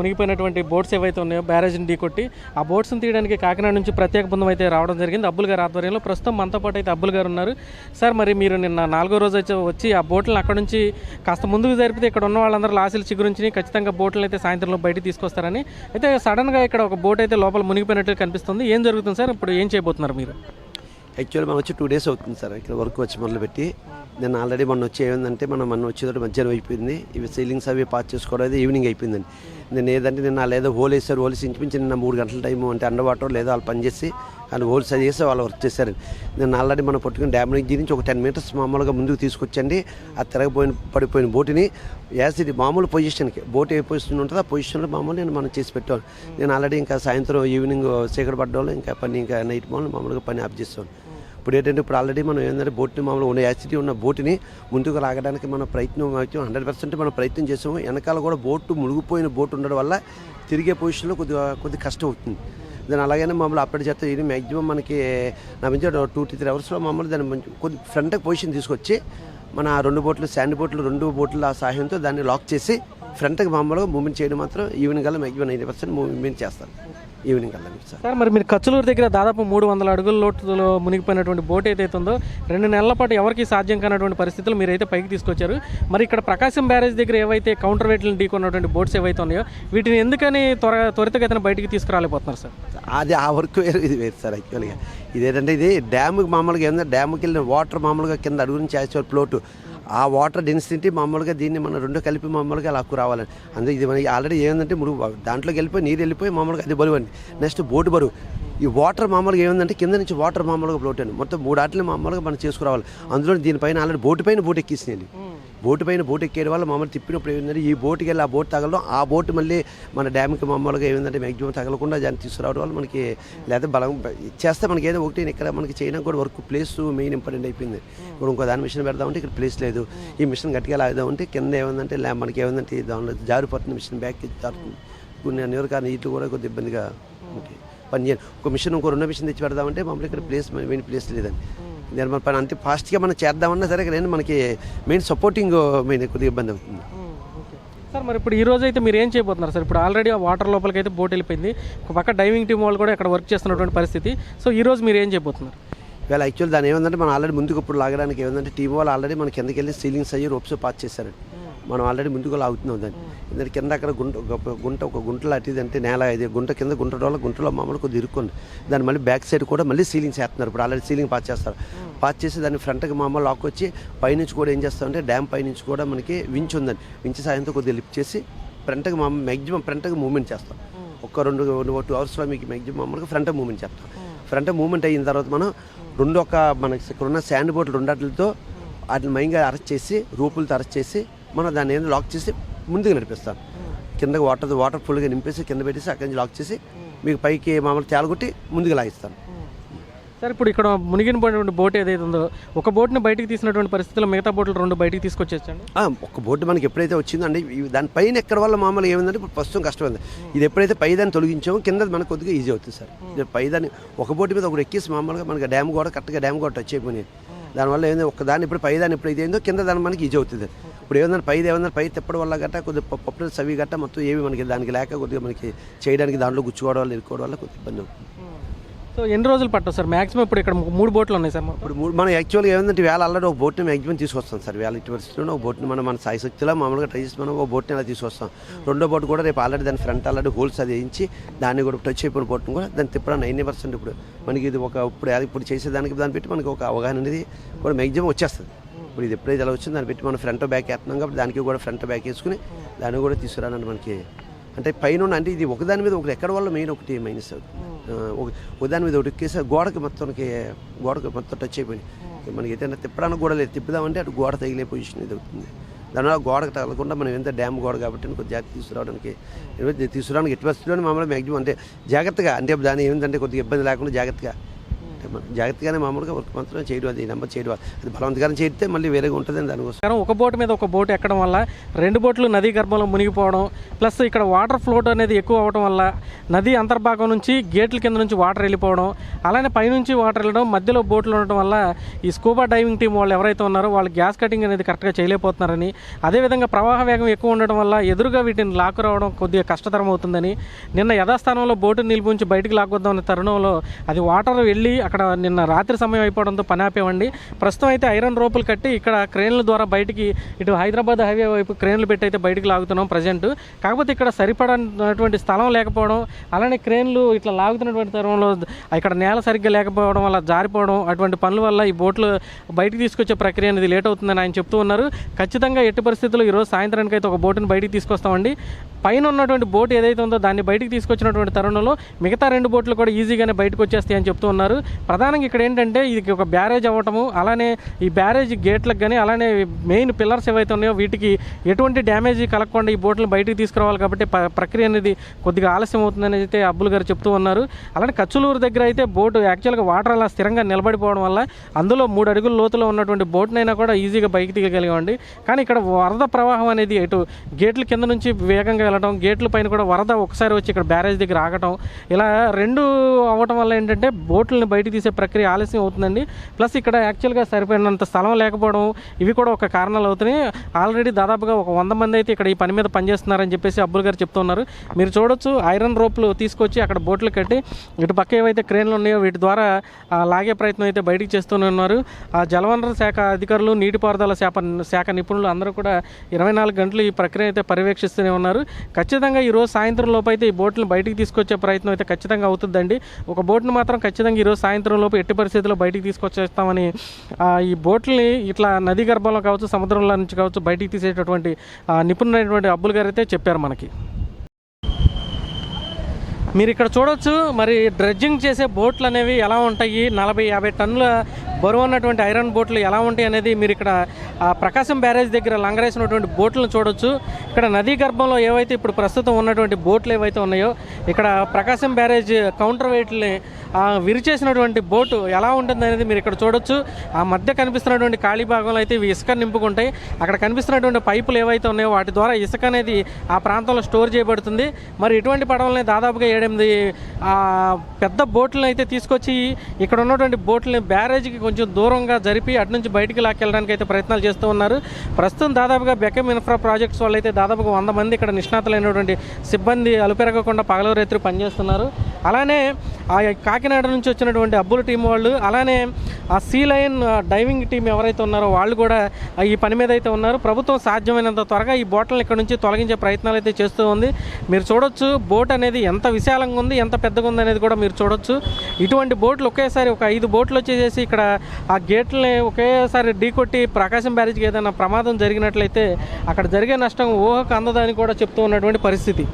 మునిగిపోయినటువంటి boats ఏవైతే ఉన్నాయో బ్యారేజ్ని ఢీకొట్టి ఆ బోట్స్ని తీయడానికి కాకినాడ నుంచి ప్రత్యేక బృందం అయితే రావడం జరిగింది. అబ్బుల్ గారి ఆధ్వర్యంలో ప్రస్తుతం మనతో పాటు అయితే అబ్బుల్ గారు ఉన్నారు. సార్ మరి మీరు నిన్న నాలుగో రోజు అయితే వచ్చి ఆ బోట్లను అక్కడ నుంచి కాస్త ముందుకు జరిపితే ఇక్కడ ఉన్న వాళ్ళందరూ లాసీలు చిగురించి ఖచ్చితంగా బోట్లను అయితే సాయంత్రంలో బయటికి తీసుకొస్తారని. అయితే సడన్గా ఇక్కడ ఒక బోట్ అయితే లోపల మునిగిపోయినట్లు కనిపిస్తుంది. ఏం జరుగుతుంది సార్? ఇప్పుడు ఏం చేయబోతున్నారు మీరు? యాక్చువల్లీ మనం వచ్చి టూ డేస్ అవుతుంది సార్. ఇక్కడ వర్క్ వచ్చి మొదలుపెట్టి. నేను ఆల్రెడీ మొన్న వచ్చి ఏమైందంటే మనం మొన్న వచ్చేటప్పుడు మధ్యాహ్నం అయిపోయింది. ఇవి సీలింగ్స్ అవి పాస్ చేసుకోవడం అయితే ఈవినింగ్ అయిపోయిందండి. నేను ఏదంటే నిన్న లేదో హోల్ వేసారు హోల్స్ ఇంచుమించి నిన్న మూడు గంటల టైం అంటే అండర్ వాటర్ లేదో వాళ్ళు పనిచేసి వాళ్ళు హోల్స్ చేసి వాళ్ళు వర్క్ చేశారు. నేను ఆల్రెడీ మనం పట్టుకుని డ్యామ్ నుంచి ఒక టెన్ మీటర్స్ మామూలుగా ముందుకు తీసుకొచ్చండి. ఆ తిరగపోయిన పడిపోయిన బోటుని యాసిడ్ మామూలు పొజిషన్కి బోట్ ఏ పొజిషన్ ఉంటుందో ఆ పొజిషన్లో మామూలు నేను మనం చేసి పెట్టాను నేను ఆల్రెడీ ఇంకా సాయంత్రం ఈవినింగ్ చీకటి వాళ్ళు ఇంకా పని ఇంకా నైట్ మామూలు మామూలుగా పని ఆఫ్ చేస్తాను ఇప్పుడు ఏంటంటే ఇప్పుడు ఆల్రెడీ మనం ఏంటంటే బోట్ని మామూలు ఉన్న యాసిటీ ఉన్న బోట్ని ముందుకు లాగడానికి మన ప్రయత్నం అవుతాం. హండ్రెడ్ పర్సెంట్ మనం ప్రయత్నం చేసాము. వెనకాల కూడా బోటు మునిగిపోయిన బోట్ ఉండడం వల్ల తిరిగే పొజిషన్లో కొద్దిగా కొద్దిగా కష్టం అవుతుంది. దాని అలాగనే మమ్మల్ని అప్పటి చేస్తే ఇది మ్యాక్సిమం మనకి నా నుంచి టూ టు త్రీ అవర్స్లో మమ్మల్ని దాన్ని మంచి కొద్ది ఫ్రంట్ పొజిషన్ తీసుకొచ్చి మన ఆ రెండు బోట్లు శాండ్ బోట్లు రెండు బోట్ల సహాయంతో దాన్ని లాక్ చేసి ఫ్రంట్కి మామూలుగా మూమెంట్ చేయడం మాత్రం ఈవినింగ్ కల్లా మ్యాక్సిమం నైంటీ పర్సెంట్ మూమెంట్ చేస్తాను ఈవినింగ్ కల్లా సార్. సార్ మరి మీరు కచ్చలూరు దగ్గర దాదాపు మూడు వందల అడుగుల లోతులో మునిగిపోయినటువంటి బోట్ ఏదైతే ఉందో రెండు నెలల పాటు ఎవరికి సాధ్యం కానటువంటి పరిస్థితులు మీరైతే పైకి తీసుకొచ్చారు. మరి ఇక్కడ ప్రకాశం బ్యారేజ్ దగ్గర ఏవైతే కౌంటర్ వెయిట్లను ఢీకొన్నటువంటి బోట్స్ ఏవైతే ఉన్నాయో వీటిని ఎందుకని త్వర త్వరితగతిన బయటికి తీసుకురాలేకపోతున్నారు సార్? అది ఆ వర్క్ వేరు ఇది వేరు సార్ యాక్చువల్గా ఇదేంటంటే ఇది డ్యామ్కి మామూలుగా ఏంటంటే డ్యామ్కి వెళ్ళిన వాటర్ మామూలుగా కింద అడుగు నుంచి యాక్చువల్ ఫ్లోట్ ఆ వాటర్ డెన్సిటీ మామూలుగా దీన్ని మనం రెండు కలిపి మామూలుగా అలా రావాలని. అందుకే ఇది మనకి ఆల్రెడీ ఏంటంటే మురుగు దాంట్లోకి వెళ్ళిపోయి నీరు వెళ్ళిపోయి మామూలుగా అది బరువు అండి. నెక్స్ట్ బోటు బరువు. ఈ వాటర్ మామూలుగా ఏముందంటే కింద నుంచి వాటర్ మామూలుగా ఫ్లోట్ అండి మొత్తం మూడు ఆటలు మామూలుగా మనం చేసుకురావాలి. అందులో దీనిపైన ఆల్రెడీ బోటు పైన బోట్ ఎక్కిస్తున్నాయి బోటు పైన బోట్ ఎక్కేయడం వల్ల మామూలు తిప్పినప్పుడు ఏమిందంటే ఈ బోటుకి వెళ్ళి ఆ బోట్ తగలడం ఆ బోట్ మళ్ళీ మన డ్యామ్కి మామూలుగా ఏమిందంటే మ్యాక్సిమం తగలకుండా దాన్ని తీసుకురావడం వల్ల మనకి లేదా బలం చేస్తే మనకి ఏదో ఒకటి ఇక్కడ మనకి చేయడానికి కూడా వర్క్ ప్లేస్ మెయిన్ ఇంపార్టెంట్ అయిపోయింది. ఇప్పుడు ఇంకో దాని మిషన్ పెడదామంటే ఇక్కడ ప్లేస్ లేదు. ఈ మిషన్ గట్టిగా లాగుదామంటే కింద ఏముందంటే మనకి ఏముందంటే దానిలో జారిపోతుంది మిషన్ బ్యాక్ జారుతుంది కొన్ని అన్ని వరకు ఆ నీళ్ళు కూడా కొద్దిగా ఇబ్బందిగా ఉంటాయి పని చేయాలి ఒక మిషన్ ఇంకో రెండో మిషన్ తెచ్చి పెడదామంటే మామూలుగా ఇక్కడ ప్లేస్ మెయిన్ ప్లేస్ లేదండి. మన పని అంతే ఫాస్ట్గా మనం చేద్దామన్నా సరే ఏంటి మనకి మెయిన్ సపోర్టింగ్ మెయిన్ కొద్దిగా ఇబ్బంది అవుతుంది. సార్ మరి ఇప్పుడు ఈ రోజు అయితే మీరు ఏం చేయబోతున్నారు సార్? ఇప్పుడు ఆల్రెడీ ఆ వాటర్ లోపలికి అయితే బోట్ వెళ్ళిపోయింది. ఒక పక్క డైవింగ్ టీం వాళ్ళు కూడా ఇక్కడ వర్క్ చేస్తున్నటువంటి పరిస్థితి. సో ఈ రోజు మీరు ఏం చేయబోతున్నారు? ఇవాళ యాక్చువల్ దాని ఏమందంటే మనం ఆల్రెడీ ముందుకు ఇప్పుడు లాగడానికి ఏమందంటే టీం వాళ్ళు ఆల్రెడీ మన కిందకి వెళ్ళి సీలింగ్స్ అయ్యి రోప్స్ పాస్ చేశారండి మనం ఆల్రెడీ ముందుకు లాగుతున్నాం దాన్ని. ఎందుకంటే కింద అక్కడ గుంట గుంట ఒక గుంట లాంటిది అంటే నేల ఇది. గుంట కింద గుంట వల్ల గుంటలో మామూలు కొద్దిగా ఇరుక్కుంది దాన్ని మళ్ళీ బ్యాక్ సైడ్ కూడా మళ్ళీ సీలింగ్స్ వేస్తున్నారు ఇప్పుడు ఆల్రెడీ సీలింగ్ పాస్ చేస్తారు. పాస్ చేసి దాన్ని ఫ్రంట్కి మామూలు లాక్ వచ్చి పైనుంచి కూడా ఏం చేస్తామంటే డ్యామ్ పైనుంచి కూడా మనకి వించ్ ఉందండి. వించ్ సాయంతో కొద్దిగా లిఫ్ట్ చేసి ఫ్రంట్కి మా మ్యాక్సిమం ఫ్రంట్కి మూవ్మెంట్ చేస్తాం. ఒక రెండు టూ అవర్స్లో మీకు మ్యాక్సిమం మామూలుగా ఫ్రంట్ మూవ్మెంట్ చేస్తాం. ఫ్రంట్ మూవ్మెంట్ అయిన తర్వాత మనం రెండు ఒక మనకి ఇక్కడ ఉన్న శాండ్ బోట్లు రెండాటితో వాటిని మైన్గా అరెస్ట్ చేసి రూపులతో అరెస్ట్ చేసి మనం దాన్ని ఏందో లాక్ చేసి ముందుకు నడిపిస్తాం. కిందకి వాటర్ వాటర్ ఫుల్గా నింపేసి కింద పెట్టేసి అక్కడి నుంచి లాక్ చేసి మీకు పైకి మామూలు తేలగొట్టి ముందుకు లాగిస్తాను సార్ ఇప్పుడు ఇక్కడ మునిగినటువంటి బోట్ ఏదైతే ఉందో ఒక బోట్ని బయటికి తీసినటువంటి పరిస్థితుల్లో మిగతా బోట్లు రెండు బయటికి తీసుకొచ్చేసండి ఒక బోర్డు మనకి ఎప్పుడైతే వచ్చిందండి దాని పైన ఎక్కడ వల్ల మామూలుగా ఏమైందంటే ఇప్పుడు ప్రస్తుతం కష్టమైంది. ఇది ఎప్పుడైతే పై దాన్ని తొలగించామో కింద మనకు కొద్దిగా ఈజీ అవుతుంది సార్. ఇది పై దాన్ని ఒక బోర్డు మీద ఒకటి ఎక్కేసి మామూలుగా మనకి డ్యామ్ కూడా కరెక్ట్గా డ్యామ్ కూడా టచ్ అయిపోయినాయి. దానివల్ల ఏంది ఒక దాన్ని ఇప్పుడు పై దాన్ని ఎప్పుడు ఇదేందో కింద దాన్ని మనకి ఈజీ అవుతుంది. ఇప్పుడు ఏమన్నా పై ఏమన్నా పై తిప్పడం వల్ల గట్ట కొద్దిగా పప్పులు సవి గట్ట మొత్తం ఏవి మనకి దానికి లేక కొద్దిగా మనకి చేయడానికి దాంట్లో గుచ్చుకోవడం వల్ల ఇరుక్కోవడం వల్ల కొద్దిగా ఇబ్బంది అవుతుంది. సో ఎన్ని రోజులు పట్టదు సార్? మాక్సిమం ఇప్పుడు ఇక్కడ మూడు బోట్లు ఉన్నాయి సార్ ఇప్పుడు మూడు మనం యాక్చువల్గా ఏమంటే వేళ ఆల్రెడీ ఒక బోట్ని మ్యాక్సిమం తీసుకొస్తాం సార్. వేళ ఇటు పరిస్థితుల్లో ఒక బోట్ని మనం మన సాయి శక్తిలో మామూలుగా ట్రై చేసి మనం ఒక బోట్ని అలా తీసుకొస్తాం. రెండో బోట్ కూడా రేపు ఆల్రెడీ దాని ఫ్రంట్ ఆల్రెడీ హోల్స్ అది వేయించి దాన్ని కూడా టచ్ అయిపోయిన బోట్ని కూడా దాన్ని తిప్పడం నైన్ పర్సెంట్ ఇప్పుడు. మనకి ఇది ఒక ఇప్పుడు అది ఇప్పుడు చేసేదానికి దాన్ని పెట్టి మనకి ఒక అవగాహన అనేది కూడా మ్యాక్సిమం వచ్చేస్తుంది. ఇప్పుడు ఇది ఎప్పుడైతే ఎలా వచ్చిందో దాన్ని పెట్టి మనం ఫ్రంట్ బ్యాక్ వేస్తున్నాం కాబట్టి దానికి కూడా ఫ్రంట్ బ్యాక్ వేసుకుని దాన్ని కూడా తీసుకురానండి మనకి. అంటే పైన అంటే ఇది ఒకదాని మీద ఒకటి ఎక్కడ వల్ల మెయిన్ ఒకటి మైనస్ అవుతుంది. ఒకదాని మీద ఒకటి ఎక్కేసి గోడకి మొత్తానికి గోడకి మొత్తం టచ్ అయిపోయింది. మనకి ఏదైనా తిప్పడానికి కూడా లేదు. తిప్పుదామంటే అటు గోడ తగిలే పొజిషన్ ఇది అవుతుంది. దానివల్ల గోడకు తగలకుండా మనం ఎంత డ్యామ్ గోడ కాబట్టి కొంచెం జాగ్రత్త తీసుకురావడానికి తీసుకురావడానికి ఎట్టి పరిస్థితుల్లో మామూలుగా మ్యాక్సిమం అంటే జాగ్రత్తగా అంటే దాని ఏమిటంటే కొద్దిగా ఇబ్బంది లేకుండా జాగ్రత్తగా అంటే మనం జాగ్రత్తగానే మామూలుగా వర్క్ మాత్రం చేయడం అది నెంబర్ చేయడం అది బలవంతకరం చేస్తే మళ్ళీ వేరేగా ఉంటుందని దానికోసం. ఒక బోట్ మీద ఒక బోట్ ఎక్కడం వల్ల రెండు బోట్లు నదీ గర్భంలో మునిగిపోవడం ప్లస్ ఇక్కడ వాటర్ ఫ్లోట్ అనేది ఎక్కువ అవడం వల్ల నది అంతర్భాగం నుంచి గేట్ల కింద నుంచి వాటర్ వెళ్ళిపోవడం అలానే పైనుంచి వాటర్ వెళ్ళడం మధ్యలో బోట్లు ఉండటం వల్ల ఈ స్కూబా డైవింగ్ టీం వాళ్ళు ఎవరైతే ఉన్నారో వాళ్ళు గ్యాస్ కటింగ్ అనేది కరెక్ట్గా చేయలేకపోతున్నారని అదేవిధంగా ప్రవాహ వేగం ఎక్కువ ఉండడం వల్ల ఎదురుగా వీటిని లాక్కు రావడం కొద్దిగా కష్టతరం అవుతుందని నిన్న యథాస్థానంలో బోటు నిలిపించి బయటకు లాక్కొద్దామనే తరుణంలో అది వాటర్ వెళ్ళి అక్కడ నిన్న రాత్రి సమయం అయిపోవడంతో పని ఆపేవండి. ప్రస్తుతం అయితే ఐరన్ రోపులు కట్టి ఇక్కడ క్రేన్ల ద్వారా బయటికి ఇటు హైదరాబాద్ హైవే వైపు క్రేన్లు పెట్టి అయితే బయటికి లాగుతున్నాం ప్రజెంట్. కాకపోతే ఇక్కడ సరిపడనటువంటి స్థలం లేకపోవడం అలానే క్రేన్లు ఇట్లా లాగుతున్నటువంటి తరంలో ఇక్కడ నేల సరిగ్గా లేకపోవడం వల్ల జారిపోవడం అటువంటి పనుల వల్ల ఈ బోట్లు బయటికి తీసుకొచ్చే ప్రక్రియ అనేది లేట్ అవుతుందని ఆయన చెప్తూ ఉన్నారు. ఖచ్చితంగా ఎట్టి పరిస్థితుల్లో ఈరోజు సాయంత్రానికి అయితే ఒక బోటుని బయటికి తీసుకొస్తామండి. పైన ఉన్నటువంటి బోట్ ఏదైతే ఉందో దాన్ని బయటికి తీసుకొచ్చినటువంటి తరుణంలో మిగతా రెండు బోట్లు కూడా ఈజీగానే బయటకు వచ్చేస్తాయి అని చెప్తూ ఉన్నారు. ప్రధానంగా ఇక్కడ ఏంటంటే ఇది ఒక బ్యారేజ్ అవ్వటము అలానే ఈ బ్యారేజ్ గేట్లకు కానీ అలానే మెయిన్ పిల్లర్స్ ఏవైతే ఉన్నాయో వీటికి ఎటువంటి డ్యామేజ్ కలగకుండా ఈ బోట్లను బయటికి తీసుకురావాలి కాబట్టి ప- ప్రక్రియ అనేది కొద్దిగా ఆలస్యం అవుతుందని అయితే అబ్బుల్ గారు చెప్తూ ఉన్నారు. అలానే కచ్చులూరు దగ్గర అయితే బోటు యాక్చువల్గా వాటర్ అలా స్థిరంగా నిలబడిపోవడం వల్ల అందులో మూడు అడుగుల లోతులో ఉన్నటువంటి బోట్నైనా కూడా ఈజీగా బయటికి తీయగలిగామండి కానీ ఇక్కడ వరద ప్రవాహం అనేది ఇటు గేట్ల కింద నుంచి వేగంగా వెళ్ళడం గేట్ల పైన కూడా వరద ఒకసారి వచ్చి ఇక్కడ బ్యారేజ్ దగ్గర ఆగటం ఇలా రెండు అవ్వటం వల్ల ఏంటంటే బోట్లను బయటకు తీసే ప్రక్రియ ఆలస్యం అవుతుందండి. ప్లస్ ఇక్కడ యాక్చువల్గా సరిపోయినంత స్థలం లేకపోవడం ఇవి కూడా ఒక కారణాలు అవుతున్నాయి. ఆల్రెడీ దాదాపుగా ఒక వంద మంది అయితే ఇక్కడ ఈ పని మీద పనిచేస్తున్నారని చెప్పేసి అబ్బుల్ గారు చెప్తున్నారు మీరు చూడొచ్చు ఐరన్ రోప్లు తీసుకొచ్చి అక్కడ బోట్లు కట్టి ఇటు పక్క ఏవైతే క్రేన్లు ఉన్నాయో వీటి ద్వారా లాగే ప్రయత్నం అయితే బయటికి చేస్తూనే ఉన్నారు. ఆ జలవనరుల శాఖ అధికారులు నీటిపారుదల శాఖ శాఖ నిపుణులు అందరూ కూడా ఇరవై నాలుగు గంటలు ఈ ప్రక్రియ అయితే పర్యవేక్షిస్తూనే ఉన్నారు. ఖచ్చితంగా ఈరోజు సాయంత్రం లోపు అయితే ఈ బోట్లను బయటికి తీసుకొచ్చే ప్రయత్నం అయితే ఖచ్చితంగా అవుతుందండి. ఒక బోట్ను మాత్రం ఖచ్చితంగా ఈరోజు సాయంత్రం లోపు ఎట్టి పరిస్థితుల్లో బయటికి తీసుకొచ్చేస్తామని ఈ బోట్లని ఇట్లా నదీ గర్భంలో కావచ్చు సముద్రంలో నుంచి కావచ్చు బయటికి తీసేటటువంటి నిపుణులైనటువంటి అబ్బుల్ గారు అయితే చెప్పారు మనకి. మీరు ఇక్కడ చూడొచ్చు మరి డ్రెడ్జింగ్ చేసే బోట్లు అనేవి ఎలా ఉంటాయి? నలభై యాభై టన్నుల బరువు ఉన్నటువంటి ఐరన్ బోట్లు ఎలా ఉంటాయి అనేది మీరు ఇక్కడ ఆ ప్రకాశం బ్యారేజ్ దగ్గర లంగరేసినటువంటి బోట్లను చూడొచ్చు. ఇక్కడ నదీ గర్భంలో ఏవైతే ఇప్పుడు ప్రస్తుతం ఉన్నటువంటి బోట్లు ఏవైతే ఉన్నాయో ఇక్కడ ప్రకాశం బ్యారేజ్ కౌంటర్ వెయిట్ని విరిచేసినటువంటి బోటు ఎలా ఉంటుంది అనేది మీరు ఇక్కడ చూడొచ్చు. ఆ మధ్య కనిపిస్తున్నటువంటి ఖాళీ భాగంలో అయితే ఇవి ఇసుక నింపుకుంటాయి. అక్కడ కనిపిస్తున్నటువంటి పైపులు ఏవైతే ఉన్నాయో వాటి ద్వారా ఇసుక అనేది ఆ ప్రాంతంలో స్టోర్ చేయబడుతుంది. మరి ఇటువంటి పడవలని దాదాపుగా ఏడెనిమిది ఆ, పెద్ద బోట్లను అయితే తీసుకొచ్చి ఇక్కడ ఉన్నటువంటి బోట్లని బ్యారేజ్కి కొంచెం దూరంగా జరిపి అటు నుంచి బయటికి లాక్కెళ్ళడానికి అయితే ప్రయత్నాలు చేస్తూ ఉన్నారు. ప్రస్తుతం దాదాపుగా బెకమ్ ఇన్ఫ్రా ప్రాజెక్ట్స్ వాళ్ళు అయితే దాదాపుగా వంద మంది ఇక్కడ నిష్ణాతులైనటువంటి సిబ్బంది అలుపెరగకుండా పగలవరేత్రి పనిచేస్తున్నారు. అలానే ఆ కాకినాడ నుంచి వచ్చినటువంటి అబ్బుల టీం వాళ్ళు అలానే ఆ సీ లైన్ డైవింగ్ టీం ఎవరైతే ఉన్నారో వాళ్ళు కూడా ఈ పని మీద అయితే ఉన్నారు. ప్రభుత్వం సాధ్యమైనంత త్వరగా ఈ బోట్లను ఇక్కడ నుంచి తొలగించే ప్రయత్నాలు అయితే చేస్తూ ఉంది. మీరు చూడొచ్చు బోట్ అనేది ఎంత విశాలంగా ఉంది ఎంత పెద్దగా ఉంది అనేది కూడా మీరు చూడొచ్చు. ఇటువంటి బోట్లు ఒకేసారి ఒక ఐదు బోట్లు వచ్చేసేసి ఇక్కడ ఆ గేట్లని ఒకేసారి ఢీకొట్టి ప్రకాశం బ్యారేజ్కి ఏదైనా ప్రమాదం జరిగినట్లయితే అక్కడ జరిగే నష్టం ఊహకు అందదని కూడా చెప్తూ ఉన్నటువంటి పరిస్థితి.